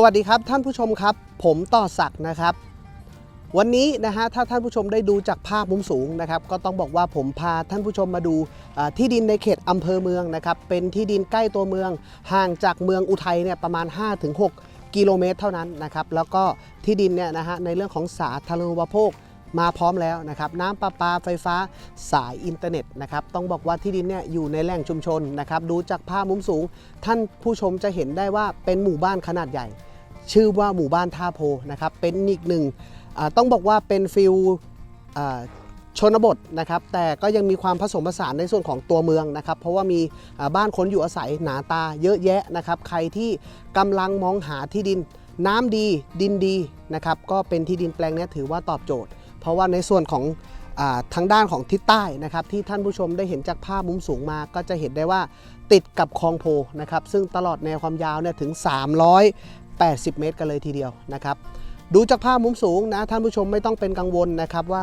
สวัสดีครับท่านผู้ชมครับ ผมต่อศักดิ์นะครับ วันนี้นะฮะถ้าท่านผู้ชมได้ดูจากภาพมุมสูงนะครับ ก็ต้องบอกว่าผมพาท่านผู้ชมมาดูที่ดินในเขตอำเภอเมืองนะครับ เป็นที่ดินใกล้ตัวเมือง ห่างจากเมืองอุทัยเนี่ยประมาณ 5-6 กิโลเมตรเท่านั้นนะครับ แล้วก็ที่ดินเนี่ยนะฮะในเรื่องของสาธารณูปโภค มาพร้อมแล้วนะครับน้ำประปาไฟฟ้าสายอินเทอร์เน็ตนะครับต้องบอกว่าที่ดินเนี่ยอยู่ในแหล่งชุมชนนะครับดูจากภาพมุมสูง ท่านผู้ชมจะเห็นได้ว่าเป็นหมู่บ้านขนาดใหญ่ ชื่อว่าหมู่บ้านท่าโพนะครับเป็นอีกหนึ่งต้องบอกว่าเป็นฟิลชนบทนะครับแต่ก็ยังมีความผสมผสานในส่วนของตัวเมืองนะครับเพราะว่ามีบ้านคนอยู่อาศัยหนาตาเยอะแยะนะครับใครที่กำลังมองหาที่ดินน้ำดีดินดีนะครับก็เป็นที่ดินแปลงนี้ถือว่าตอบโจทย์ ราะว่าในส่วนของอทางด้านของทิศใต้นะครับที่ท่านผู้ชมได้เห็นจากภาพมุมสูงมาก็จะเห็นได้ว่าติดกับคลองโพนะครับซึ่งตลอดแนวความยาวเนี่ยถึง 380 เมตร กันเลยทีเดียวนะครับดูจากภาพมุมสูงนะท่านผู้ชมไม่ต้องเป็นกังวลนะครับว่า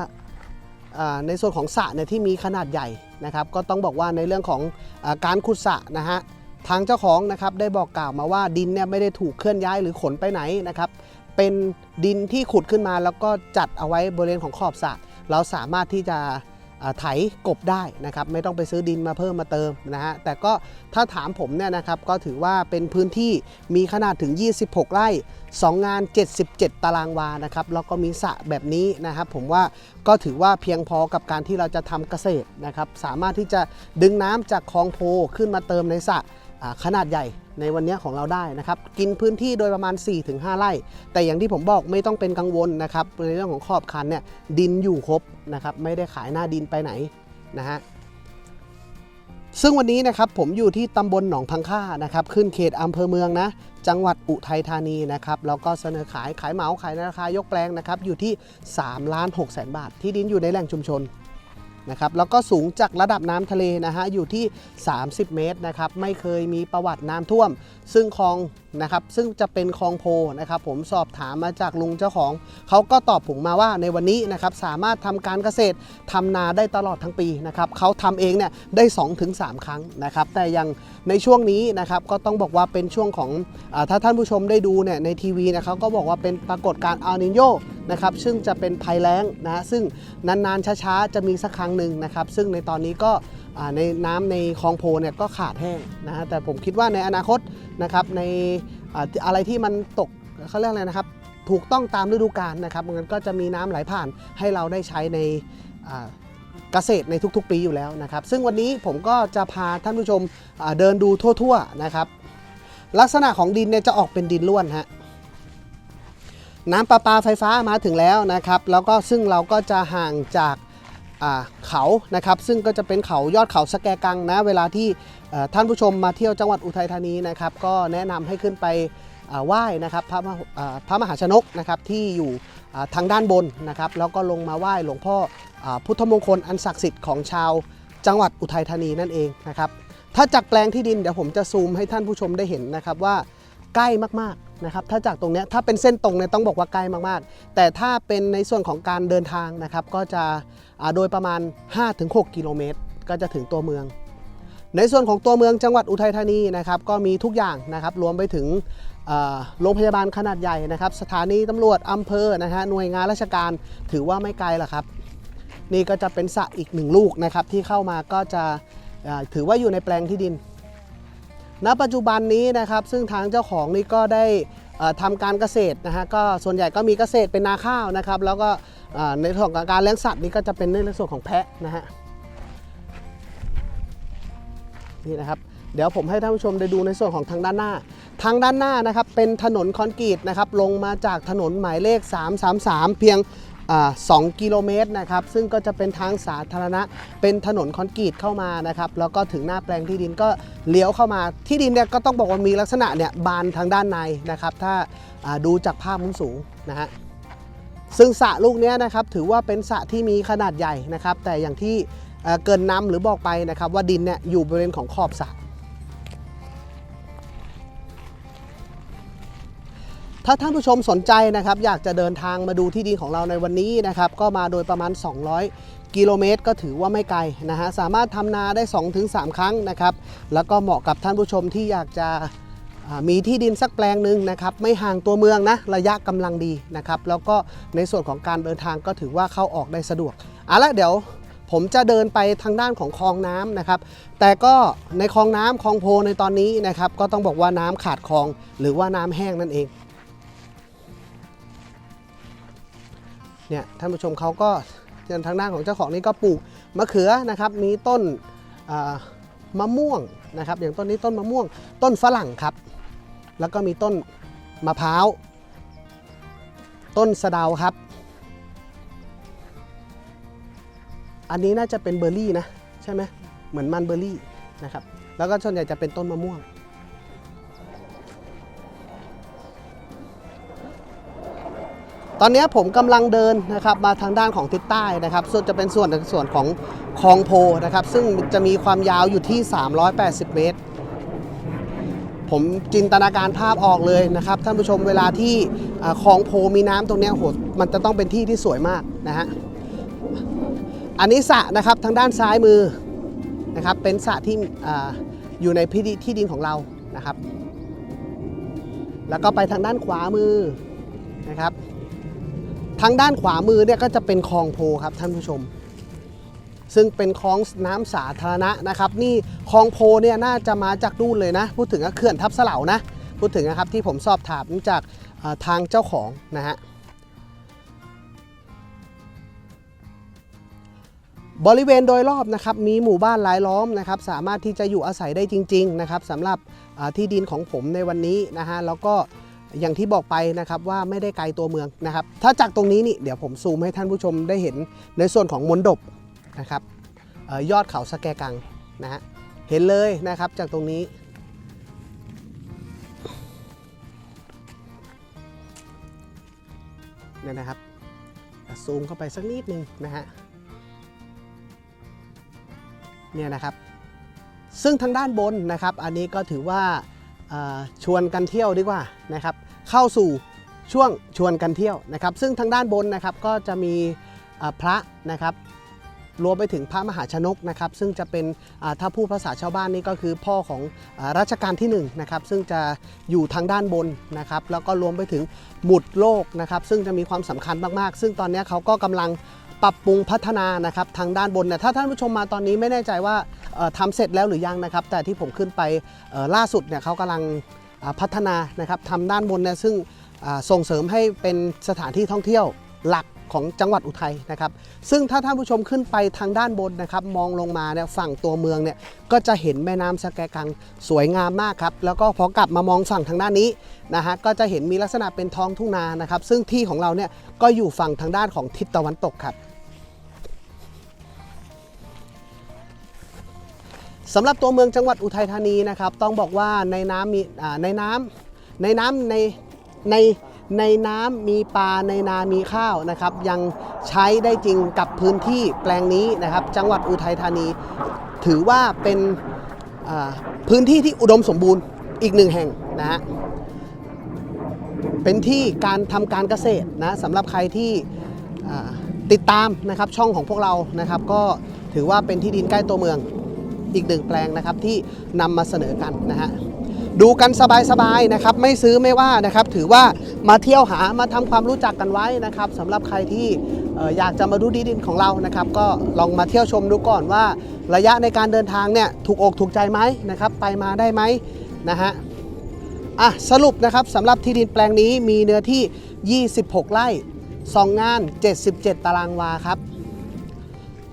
ในส่วนของสระเนี่ยที่มีขนาดใหญ่นะครับก็ต้องบอกว่าในเรื่องของอการขุดสระนะฮะทางเจ้าของนะครับได้บอกกล่าวมาว่าดินเนี่ยไม่ได้ถูกเคลื่อนย้ายหรือขนไปไหนนะครับ เป็นดินที่ขุดขึ้นมาแล้วก็จัดเอาไว้บริเวณของขอบสระเราสามารถที่จะไถกบได้นะครับไม่ต้องไปซื้อดินมาเพิ่มมาเติมนะฮะแต่ก็ถ้าถามผมเนี่ยนะครับก็ถือว่าเป็นพื้นที่มีขนาดถึง 26 ไร่ 2 งาน 77 ตารางวานะครับแล้วก็มีสระแบบนี้นะครับผมว่าก็ถือว่าเพียงพอกับการที่เราจะทำเกษตรนะครับสามารถที่จะดึงน้ำจากคลองโพขึ้นมาเติมในสระ ขนาดใหญ่ในวันนี้ของเราได้นะครับ กินพื้นที่โดยประมาณ 4-5 ไร่ แต่อย่างที่ผมบอกไม่ต้องเป็นกังวลนะครับในเรื่องของขอบคันเนี่ยดินอยู่ครบนะครับไม่ได้ขายหน้าดินไปไหนนะฮะซึ่งวันนี้นะครับผมอยู่ที่ตำบลหนองพังค่านะครับ ขึ้นเขตอำเภอเมืองนะ จังหวัดอุทัยธานีนะครับแล้วก็เสนอขายขายเหมาขายในราคายกแปลงนะครับอยู่ที่3ล้าน6แสนบาท ที่ดินอยู่ในแหล่งชุมชน นะครับแล้วก็สูงจากระดับน้ำทะเลนะฮะอยู่ที่ 30 เมตรนะครับไม่เคยมีประวัติน้ำท่วม ซึ่งคลอง นะครับซึ่งจะเป็นคลองโพนะครับผมสอบถามมาจากลุงเจ้าของ เขาก็ตอบผมมาว่าในวันนี้นะครับสามารถทำการเกษตรทำนาได้ตลอดทั้งปีนะครับเขาทำเองเนี่ยได้ 2-3 ครั้งนะครับแต่ยังในช่วงนี้นะครับก็ต้องบอกว่าเป็นช่วงของอถ้าท่านผู้ชมได้ดูเนี่ยในทีวีนะเขาก็บอกว่าเป็นปรากฏการณ์อัลนิโยนะครับซึ่งจะเป็นภัยแล้งนะซึ่งนานๆช้าๆจะมีสักครั้งหนึ่งนะครับซึ่งในตอนนี้ก็ ในน้ำในคลองโพเนี่ยก็ขาดแห้งนะฮะแต่ผมคิดว่าในอนาคตนะครับในอะไรที่มันตกเขาเรียกอะไรนะครับ ถูกต้องตามฤดูกาลนะครับมันก็จะมีน้ำไหลผ่านให้เราได้ใช้ในเกษตรในทุกๆ ปีอยู่แล้วนะครับ ซึ่งวันนี้ผมก็จะพาท่านผู้ชมเดินดูทั่วๆนะครับ ลักษณะของดินเนี่ยจะออกเป็นดินล้วนฮะน้ำประปาไฟฟ้ามาถึงแล้วนะครับ แล้วก็ซึ่งเราก็จะห่างจาก เขานะครับซึ่งก็จะเป็นเขายอดเขาสแกกังนะเวลาที่ท่านผู้ชมมาเที่ยวจังหวัดอุทัยธานีนะครับก็แนะนำให้ขึ้นไปไหว้นะครับพระมหาอ่าพระมหาชนกนะครับที่อยู่ทางด้านบนนะครับแล้วก็ลงมาไหว้หลวงพ่ออพุทธมงคลอันศักดิ์สิทธิ์ของชาวจังหวัดอุทัยธานีนั่นเองนะครับถ้าจากแปลงที่ดินเดี๋ยวผมจะซูมให้ท่านผู้ชมได้เห็นนะครับว่า ใกล้มากๆนะครับถ้าจากตรงนี้ถ้าเป็นเส้นตรงเนี่ยต้องบอกว่าใกล้มากๆ แต่ถ้าเป็นในส่วนของการเดินทางนะครับก็จะโดยประมาณ 5-6 กิโลเมตร ก็จะถึงตัวเมือง ในส่วนของตัวเมืองจังหวัดอุทัยธานีนะครับก็มีทุกอย่างนะครับรวมไปถึงโรงพยาบาลขนาดใหญ่นะครับ สถานีตำรวจอำเภอนะฮะหน่วยงานราชการถือว่าไม่ไกลหรอกครับ นี่ก็จะเป็นสระอีกหนึ่งลูกนะครับที่เข้ามาก็จะถือว่าอยู่ในแปลงที่ดิน ณปัจจุบันนี้นะครับซึ่งทางเจ้าของนี่ก็ได้เอ่อทำการเกษตรนะฮะก็ส่วนใหญ่ก็มีเกษตรเป็นนาข้าวนะครับ แล้วก็ในส่วนของการเลี้ยงสัตว์นี่ก็จะเป็นในส่วนของแพะนะฮะนี่นะครับเดี๋ยวผมให้ท่านผู้ชมได้ดูในส่วนของทางด้านหน้า ทางด้านหน้านะครับเป็นถนนคอนกรีตนะครับลงมาจากถนนหมายเลข 333 เพียง 2 กิโลเมตรนะครับ ซึ่งก็จะเป็นทางสาธารณะ เป็นถนนคอนกรีตเข้ามานะครับ แล้วก็ถึงหน้าแปลงที่ดินก็เลี้ยวเข้ามา ที่ดินเนี่ยก็ต้องบอกว่ามีลักษณะเนี่ยบานทางด้านในนะครับ ถ้าดูจากภาพมุมสูงนะฮะ ซึ่งสระลูกเนี้ยนะครับ ถือว่าเป็นสระที่มีขนาดใหญ่นะครับ แต่อย่างที่เกินนำหรือบอกไปนะครับ ว่าดินเนี่ยอยู่บริเวณของขอบสระ ถ้าท่านผู้ชมสนใจนะครับอยากจะเดินทางมาดูที่ดินของเราในวันนี้นะครับก็มาโดยประมาณ 200 กิโลเมตร ก็ถือว่าไม่ไกลนะฮะสามารถทำนาได้ 2-3 ครั้งนะครับแล้วก็เหมาะกับท่านผู้ชมที่อยากจะมีที่ดินสักแปลงหนึ่งนะครับไม่ห่างตัวเมืองนะระยะกำลังดีนะครับแล้วก็ในส่วนของการเดินทางก็ถือว่าเข้าออกได้สะดวกเอาละเดี๋ยวผมจะเดินไปทางด้านของคลองน้ำนะครับ แต่ก็ในคลองน้ำคลองโพในตอนนี้นะครับก็ต้องบอกว่าน้ำขาดคลองหรือว่าน้ำแห้งนั่นเอง เนี่ยท่านผู้ชมเขาก็ทางด้านของเจ้าของนี่ก็ปลูกมะเขือนะครับ มีต้นมะม่วงนะครับ อย่างต้นนี้ต้นมะม่วง ต้นฝรั่งครับ แล้วก็มีต้นมะพร้าว ต้นสะเดาครับ อันนี้น่าจะเป็นเบอร์รี่นะ ใช่ไหมเหมือนมันเบอร์รี่นะครับ แล้วก็ส่วนใหญ่จะเป็นต้นมะม่วง ตอนนี้ผมกำลังเดินนะครับมาทางด้านของทิศใต้นะครับ ส่วนจะเป็นส่วนส่วนของคลองโพนะครับ ซึ่งจะมีความยาวอยู่ที่ 380 เมตร ผมจินตนาการภาพออกเลยนะครับ ท่านผู้ชมเวลาที่คลองโพมีน้ำตรงนี้โหมันจะต้องเป็นที่ที่สวยมากนะฮะอันนี้สระนะครับทางด้านซ้ายมือนะครับเป็นสระที่อาอยู่ในพิที่ดินของเรานะครับ แล้วก็ไปทางด้านขวามือนะครับางด้านขวามือเนี่ยก็จะเป็นคลองโพครับท่านผู้ชม ซึ่งเป็นคลองน้ำสาธารณะนะครับ นี่คลองโพเนี่ยน่าจะมาจากนู่นเลยนะ พูดถึงเขื่อนทับเสลานะ พูดถึงนะครับที่ผมสอบถามจากทางเจ้าของนะฮะบริเวณโดยรอบนะครับมีหมู่บ้านรายล้อมนะครับ สามารถที่จะอยู่อาศัยได้จริง ๆ นะครับสำหรับที่ดินของผมในวันนี้นะฮะแล้วก็ อย่างที่บอกไปนะครับว่าไม่ได้ไกลตัวเมืองนะครับ ถ้าจากตรงนี้นี่เดี๋ยวผมซูมให้ท่านผู้ชมได้เห็นในส่วนของมนดบนะครับออยอดเขาสแกกังนะฮะเห็นเลยนะครับจากตรงนี้ เนี่ยนะครับซูมเข้าไปสักนิดนึงนะฮะเนี่ยนะครับ ซึ่งทางด้านบนนะครับ อันนี้ก็ถือว่า ชวนกันเที่ยวดีกว่านะครับเข้าสู่ช่วงชวนกันเที่ยวนะครับ ซึ่งทางด้านบนนะครับก็จะมีพระนะครับ รวมไปถึงพระมหาชนกนะครับซึ่งจะเป็นถ้าพูดภาษาชาวบ้านนี่ก็คือพ่อของรัชกาลที่1นงนะครับซึ่งจะอยู่ทางด้านบนนะครับแล้วก็รวมไปถึงหมุดโลกนะครับซึ่งจะมีความสำคัญมากๆ ซึ่งตอนนี้เขาก็กำลังปรับปรุงพัฒนานะครับทางด้านบนเนี่ยถ้าท่านผู้ชมมาตอนนี้ไม่แน่ใจว่าเอ่อทำเสร็จแล้วหรือยังนะครับ แต่ที่ผมขึ้นไปล่าสุดเนี่ยเขากำลังพัฒนานะครับทำด้านบนเนี่ยซึ่งส่งเสริมให้เป็นสถานที่ท่องเที่ยวหลัก ของจังหวัดอุทัยนะครับ ซึ่งถ้าท่านผู้ชมขึ้นไปทางด้านบนนะครับ มองลงมาเนี่ยฝั่งตัวเมืองเนี่ยก็จะเห็นแม่น้ำสะแกกังสวยงามมากครับ แล้วก็พอกลับมามองฝั่งทางด้านนี้นะฮะก็จะเห็นมีลักษณะเป็นท้องทุ่งนานะครับ ซึ่งที่ของเราเนี่ยก็อยู่ฝั่งทางด้านของทิศตะวันตกครับสำหรับตัวเมืองจังหวัดอุทัยธานีนะครับ ต้องบอกว่าในน้ำมีในน้ำในน้ำในใน ในน้ำมีปลาในนามีข้าวนะครับ ยังใช้ได้จริงกับพื้นที่แปลงนี้นะครับ จังหวัดอุทัยธานี ถือว่าเป็นพื้นที่ที่อุดมสมบูรณ์อีกหนึ่งแห่งนะฮะเป็นที่การทำการเกษตรนะสำหรับใครที่ติดตามนะครับช่องของพวกเรานะครับ ก็ถือว่าเป็นที่ดินใกล้ตัวเมืองอีกหนึ่งแปลงนะครับที่นำมาเสนอกันนะฮะ ดูกันสบายๆนะครับไม่ซื้อไม่ว่านะครับถือว่ามาเที่ยวหามาทำความรู้จักกันไว้นะครับสำหรับใครที่อยากจะมาดูดีดินของเรานะครับก็ลองมาเที่ยวชมดูก่อนว่า ระยะในการเดินทางเนี่ยถูกอกถูกใจไหมนะครับไปมาได้ไหมนะฮะอะสรุปนะครับสำหรับที่ดินแปลงนี้มีเนื้อที่ 26 ไร่สองงาน 77 ตารางวาครับ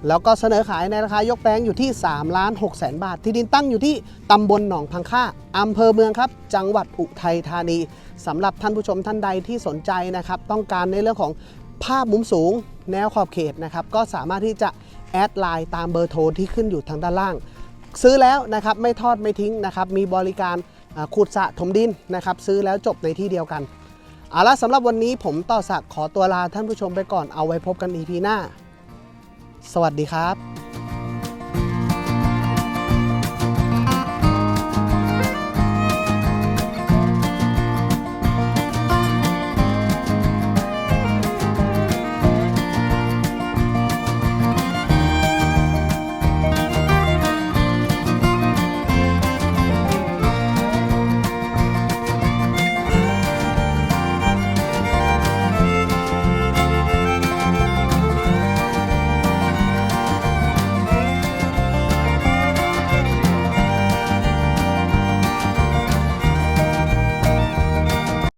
แล้วก็เสนอขายในราคายกแปลงอยู่ที่3ล้าน6แสนบาท ที่ดินตั้งอยู่ที่ตำบลหนองพังค่าอำเภอเมืองครับ จังหวัดอุทัยธานีสำหรับท่านผู้ชมท่านใดที่สนใจนะครับ ต้องการในเรื่องของภาพมุมสูง แนวขอบเขตนะครับ ก็สามารถที่จะแอดไลน์ตามเบอร์โทรที่ขึ้นอยู่ทางด้านล่าง ซื้อแล้วนะครับไม่ทอดไม่ทิ้งนะครับ มีบริการขุดสะถมดินนะครับ ซื้อแล้วจบในที่เดียวกันเอาละสำหรับวันนี้ผมต่อศักขอตัวลาท่านผู้ชมไปก่อนเอาไว้พบกัน EP หน้า สวัสดีครับ